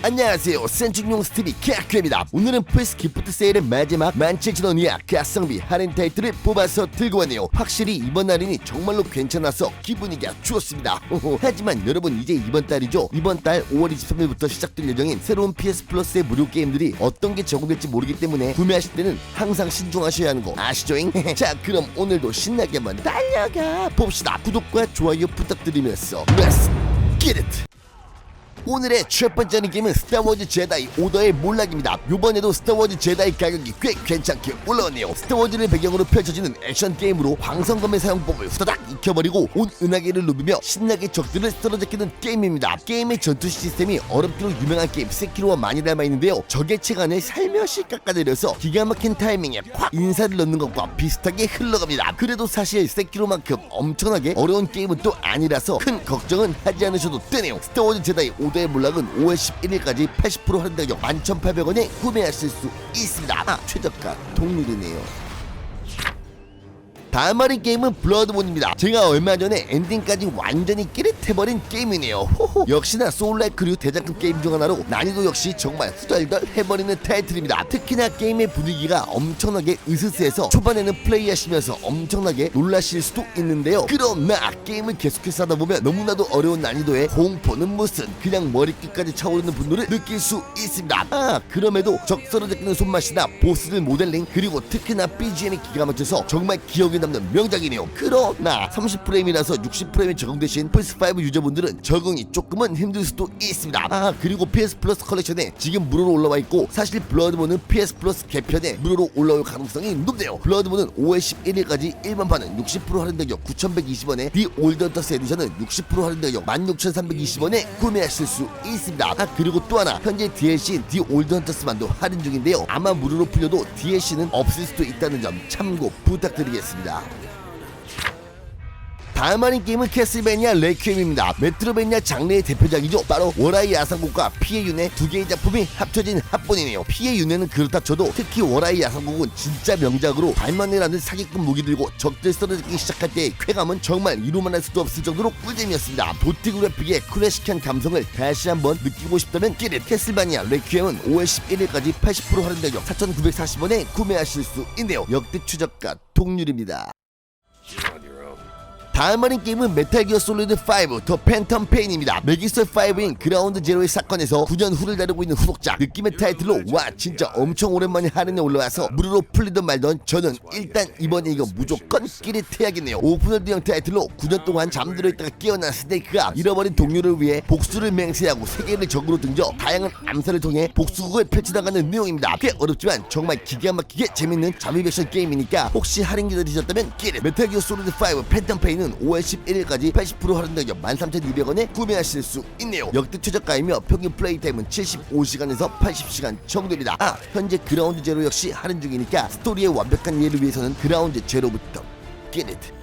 안녕하세요. 센충용 스티비 캐크입니다. 오늘은 플스 기프트 세일의 마지막 17,000원 이하 가성비 할인 타이틀을 뽑아서 들고 왔네요. 확실히 이번 할인이 정말로 괜찮아서 기분이가 좋습니다. 하지만 여러분 이제 이번 달이죠? 이번 달 5월 23일부터 시작될 예정인 새로운 PS 플러스의 무료 게임들이 어떤 게 적용될지 모르기 때문에 구매하실 때는 항상 신중하셔야 하는 거 아시죠잉? 자 그럼 오늘도 신나게 한번 달려가 봅시다. 구독과 좋아요 부탁드리면서 Let's get! 오늘의 첫 번째 게임은 스타워즈 제다이 오더의 몰락입니다. 이번에도 스타워즈 제다이 가격이 꽤 괜찮게 올라왔네요. 스타워즈를 배경으로 펼쳐지는 액션 게임으로 광선검의 사용법을 후다닥 익혀버리고 온 은하계를 누비며 신나게 적들을 쓰러잡히는 게임입니다. 게임의 전투 시스템이 어렵기로 유명한 게임 세키로와 많이 닮아있는데요. 적의 체간을 살며시 깎아내려서 기가 막힌 타이밍에 콱 인사를 넣는 것과 비슷하게 흘러갑니다. 그래도 사실 세키로만큼 엄청나게 어려운 게임은 또 아니라서 큰 걱정은 하지 않으셔도 되네요. 스타워즈 제다이 오더의 몰락은 5월 11일까지 80% 할인 가격 11,800원에 구매하실 수 있습니다. 아, 최저가 동률이네요. 다음 할인 게임은 블러드본입니다. 제가 얼마 전에 엔딩까지 완전히 끼릿해버린 게임이네요. 호호. 역시나 소울라이크 크류 대작급 게임 중 하나로 난이도 역시 정말 후덜덜 해버리는 타이틀입니다. 특히나 게임의 분위기가 엄청나게 으스스해서 초반에는 플레이하시면서 엄청나게 놀라실 수도 있는데요. 그러나 게임을 계속해서 하다 보면 너무나도 어려운 난이도에 공포는 무슨 그냥 머리끝까지 차오르는 분노를 느낄 수 있습니다. 아 그럼에도 적서로 제끼는 손맛이나 보스들 모델링 그리고 특히나 BGM이 기가 막혀서 정말 기억에 남는 명작이네요. 그러나 30프레임이라서 60프레임이 적용되신 플스5 유저분들은 적응이 조금은 힘들 수도 있습니다. 아 그리고 PS 플러스 컬렉션에 지금 무료로 올라와 있고 사실 블러드본은 PS 플러스 개편에 무료로 올라올 가능성이 높네요. 블러드본은 5월 11일까지 일반판은 60% 할인 가격 9,120원에 디 올드헌터스 에디션은 60% 할인 가격 16,320원에 구매하실 수 있습니다. 아 그리고 또 하나 현재 DLC인 디 올드헌터스만도 할인 중인데요. 아마 무료로 풀려도 DLC는 없을 수도 있다는 점 참고 부탁드리겠습니다. vida. 다음 할인 게임은 캐슬베니아 레퀴엠입니다. 메트로베니아 장르의 대표작이죠. 바로 워라이 야상곡과 피해 윤의 두 개의 작품이 합쳐진 합본이네요. 피해 윤회는 그렇다 쳐도 특히 워라이 야상곡은 진짜 명작으로 발만이라는 사기꾼 무기 들고 적들 쓰러지기 시작할 때의 쾌감은 정말 이루만 할 수도 없을 정도로 꿀잼이었습니다. 도티 그래픽의 클래식한 감성을 다시 한번 느끼고 싶다면 끼릿 캐슬바니아 레퀴엠은 5월 11일까지 80% 할인 가격 4,940원에 구매하실 수 있네요. 역대 추적가 동률입니다. 다음 할인 게임은 메탈 기어 솔리드 5 더 팬텀 페인입니다. 메기스 5인 그라운드 제로의 사건에서 9년 후를 다루고 있는 후속작 느낌의 타이틀로 와 진짜 엄청 오랜만에 할인에 올라와서 무료로 풀리던 말던 저는 일단 이번에 이거 무조건 끼릿해야겠네요. 오픈월드형 타이틀로 9년 동안 잠들어 있다가 깨어난 스네이크가 잃어버린 동료를 위해 복수를 맹세하고 세계를 적으로 등져 다양한 암살을 통해 복수극을 펼쳐나가는 내용입니다. 꽤 어렵지만 정말 기가 막히게 재밌는 잠입 액션 게임이니까 혹시 할인 기다리셨다면 끼릿 메탈 기어 솔리드 5 팬텀 페인은 5월 11일까지 80% 할인 가격 13,200원에 구매하실 수 있네요. 역대 최저가이며 평균 플레이 타임은 75시간에서 80시간 정도입니다. 아 현재 그라운드 제로 역시 할인 중이니까 스토리의 완벽한 이해를 위해서는 그라운드 제로부터 get it.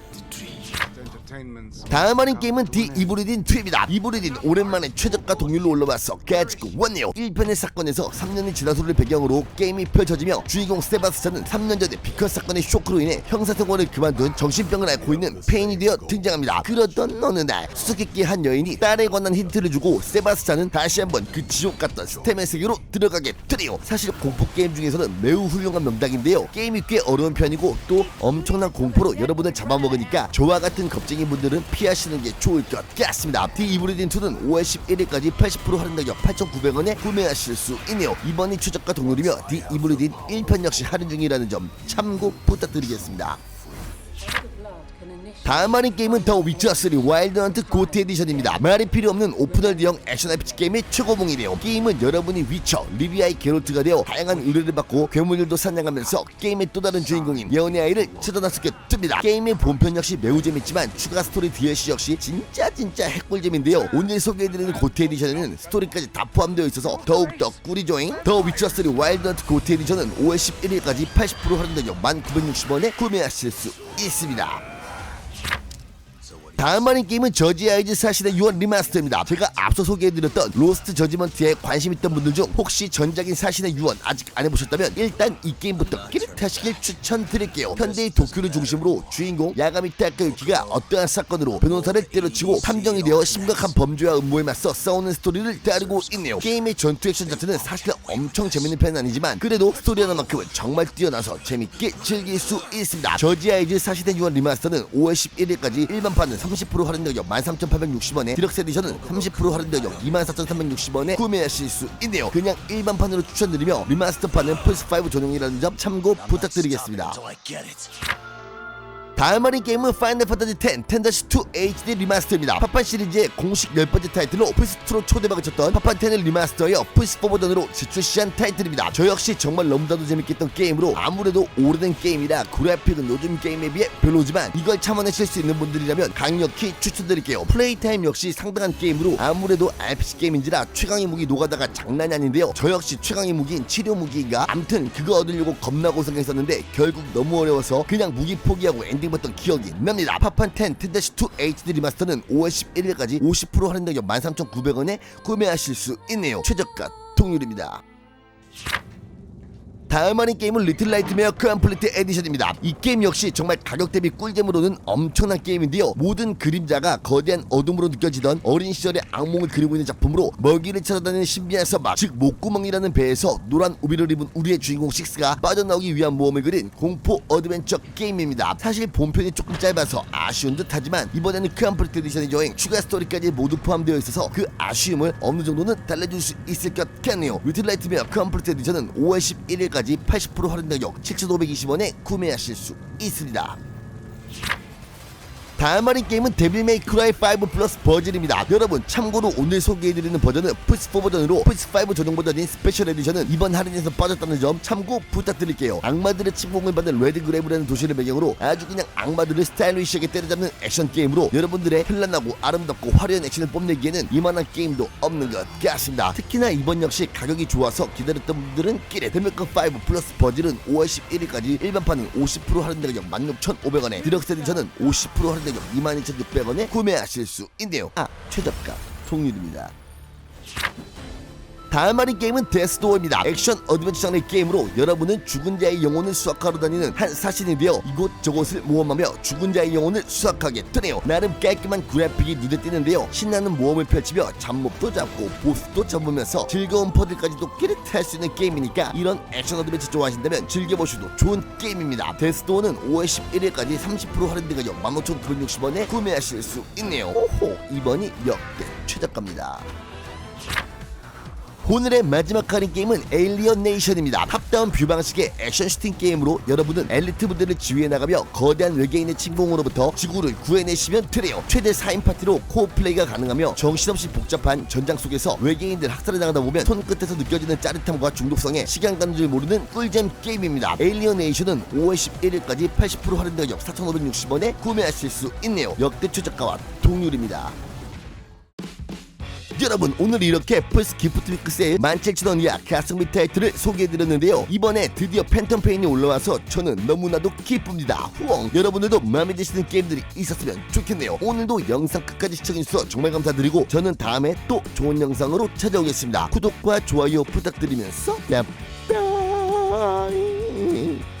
다음 할인 게임은 디 이브리딘 2입니다. 이브리딘 오랜만에 최저가 동률로 올라와서 가지고 왔네요. 1편의 사건에서 3년이 지난 후를 배경으로 게임이 펼쳐지며 주인공 세바스찬은 3년 전에 비커 사건의 쇼크로 인해 형사생활을 그만둔 정신병을 앓고 있는 페인이 되어 등장합니다. 그러던 어느 날 수수께끼 한 여인이 딸에 관한 힌트를 주고 세바스찬은 다시 한번 그 지옥 같던 스템의 세계로 들어가게 되네요. 사실 공포 게임 중에서는 매우 훌륭한 명작인데요. 게임이 꽤 어려운 편이고 또 엄청난 공포로 여러분을 잡아먹으니까 저와 같은 겁쟁이 분들은 피하시는 게 좋을 것 같습니다. 디 이브리딘 2는 5월 11일까지 80% 할인 가격 8,900원에 구매하실 수 있네요. 이번이 추적가 동률이며 디 이브리딘 1편 역시 할인 중이라는 점 참고 부탁드리겠습니다. 다음 할인 게임은 더 위쳐 3 와일드 헌트 고트 에디션입니다. 말이 필요 없는 오픈월드형 액션 RPG 게임의 최고봉이네요. 게임은 여러분이 위쳐 리비아의 게롤트가 되어 다양한 의뢰를 받고 괴물들도 사냥하면서 게임의 또 다른 주인공인 예언의 아이를 찾아나서게 됩니다. 게임의 본편 역시 매우 재밌지만 추가 스토리 DLC 역시 진짜 진짜 핵꿀잼인데요. 오늘 소개해드리는 고트 에디션에는 스토리까지 다 포함되어 있어서 더욱더 꿀이죠잉. 더 위쳐 3 와일드 헌트 고트 에디션은 5월 11일까지 80% 할인 가격 1960원에 구매하실 수 있습니다. 다음 하는 게임은 저지 아이즈 사실의 유언 리마스터입니다. 제가 앞서 소개해드렸던 로스트 저지먼트에 관심 있던 분들 중 혹시 전작인 사신의 유언 아직 안 해보셨다면 일단 이 게임부터 끼릿하시길 추천드릴게요. 현대의 도쿄를 중심으로 주인공 야가미 타카유키가 어떠한 사건으로 변호사를 때려치고 탐정이 되어 심각한 범죄와 음모에 맞서 싸우는 스토리를 다루고 있네요. 게임의 전투 액션 자체는 사실 엄청 재밌는 편은 아니지만 그래도 스토리 하나만큼은 정말 뛰어나서 재밌게 즐길 수 있습니다. 저지 아이즈 사신의 유언 리마스터는 5월 11일까지 일반판은 30% 할인 가격 13,860원에 디럭스 에디션은 30% 할인 가격 24,360원에 구매하실 수 있네요. 그냥 일반판으로 추천드리며 리마스터판은 플스5 전용이라는 점 참고 부탁드리겠습니다. 다음 할인 게임은 파이널 판타지 10 10-2 HD 리마스터입니다. 파판 시리즈의 공식 열 번째 타이틀로 플스2로 초대박을 쳤던 파판 10을 리마스터하여 플스4 버전으로 재출시한 타이틀입니다. 저 역시 정말 너무나도 재밌게 했던 게임으로 아무래도 오래된 게임이라 그래픽은 요즘 게임에 비해 별로지만 이걸 참아내실 수 있는 분들이라면 강력히 추천드릴게요. 플레이 타임 역시 상당한 게임으로 아무래도 RPG 게임인지라 최강의 무기 노가다가 장난이 아닌데요. 저 역시 최강의 무기인 치료 무기인가 암튼 그거 얻으려고 겁나 고생했었는데 결국 너무 어려워서 그냥 무기 포기하고 엔딩 봤던 기억이 납니다. 파판 10 10-2 HD 리마스터는 5월 11일까지 50% 할인 가격 13,900원에 구매하실 수 있네요. 최저가 통률입니다. 다음 하는 게임은 리틀 라이트메어 컴플리트 에디션입니다. 이 게임 역시 정말 가격 대비 꿀잼으로는 엄청난 게임인데요. 모든 그림자가 거대한 어둠으로 느껴지던 어린 시절의 악몽을 그리고 있는 작품으로 먹이를 찾아다니는 신비한 서막 즉 목구멍이라는 배에서 노란 우비를 입은 우리의 주인공 식스가 빠져나오기 위한 모험을 그린 공포 어드벤처 게임입니다. 사실 본편이 조금 짧아서 아쉬운 듯 하지만 이번에는 컴플리트 에디션의 여행 추가 스토리까지 모두 포함되어 있어서 그 아쉬움을 어느 정도는 달래줄 수 있을 것 같네요. 리틀 라이트메어 컴플리트 에디션은 5월 11일 까지 80% 할인 가격 7,520원에 구매하실 수 있습니다. 다음 할인 게임은 데빌 메이 크라이 5 플러스 버전입니다. 여러분 참고로 오늘 소개해드리는 버전은 플스4 버전으로 플스5 전용 버전인 스페셜 에디션은 이번 할인에서 빠졌다는 점 참고 부탁드릴게요. 악마들의 침공을 받는 레드그레브라는 도시를 배경으로 아주 그냥 악마들을 스타일리시하게 때려잡는 액션 게임으로 여러분들의 현란하고 아름답고 화려한 액션을 뽐내기에는 이만한 게임도 없는 것 같습니다. 특히나 이번 역시 가격이 좋아서 기다렸던 분들은 끼레 데밀크 5 플러스 버전은 5월 11일까지 일반판은 50% 할인 가격 16,500원에 디럭스 에디션은 50% 할인 가격 22,600원에 구매하실 수 있네요. 아 최저가 통일입니다. 다음 할인 게임은 데스도어입니다. 액션 어드벤처 장르의 게임으로 여러분은 죽은 자의 영혼을 수확하러 다니는 한 사신이 되어 이곳저곳을 모험하며 죽은 자의 영혼을 수확하게 되네요. 나름 깔끔한 그래픽이 눈에 띄는데요. 신나는 모험을 펼치며 잡몹도 잡고 보스도 잡으면서 즐거운 퍼즐까지도 끼릿할 수 있는 게임이니까 이런 액션 어드벤처 좋아하신다면 즐겨보셔도 좋은 게임입니다. 데스도어는 5월 11일까지 30% 할인된 가격 15,960원에 구매하실 수 있네요. 오호 이번이 역대 최저가입니다. 오늘의 마지막 할인 게임은 에일리언 네이션입니다. 탑다운 뷰 방식의 액션 슈팅 게임으로 여러분은 엘리트 부대를 지휘해 나가며 거대한 외계인의 침공으로부터 지구를 구해내시면 되래요. 최대 4인 파티로 코어 플레이가 가능하며 정신없이 복잡한 전장 속에서 외계인들 학살을 당하다 보면 손끝에서 느껴지는 짜릿함과 중독성에 시간 가는 줄 모르는 꿀잼 게임입니다. 에일리언 네이션은 5월 11일까지 80% 할인 가격 4,560원에 구매하실 수 있네요. 역대 최저가와 동률입니다. 여러분 오늘 이렇게 플스 기프트 위크 세일 17,000원 이하 가성비 타이틀을 소개해드렸는데요. 이번에 드디어 팬텀 페인이 올라와서 저는 너무나도 기쁩니다. 후엉! 여러분들도 마음에 드시는 게임들이 있었으면 좋겠네요. 오늘도 영상 끝까지 시청해주셔서 정말 감사드리고 저는 다음에 또 좋은 영상으로 찾아오겠습니다. 구독과 좋아요 부탁드리면서 뺨 빠이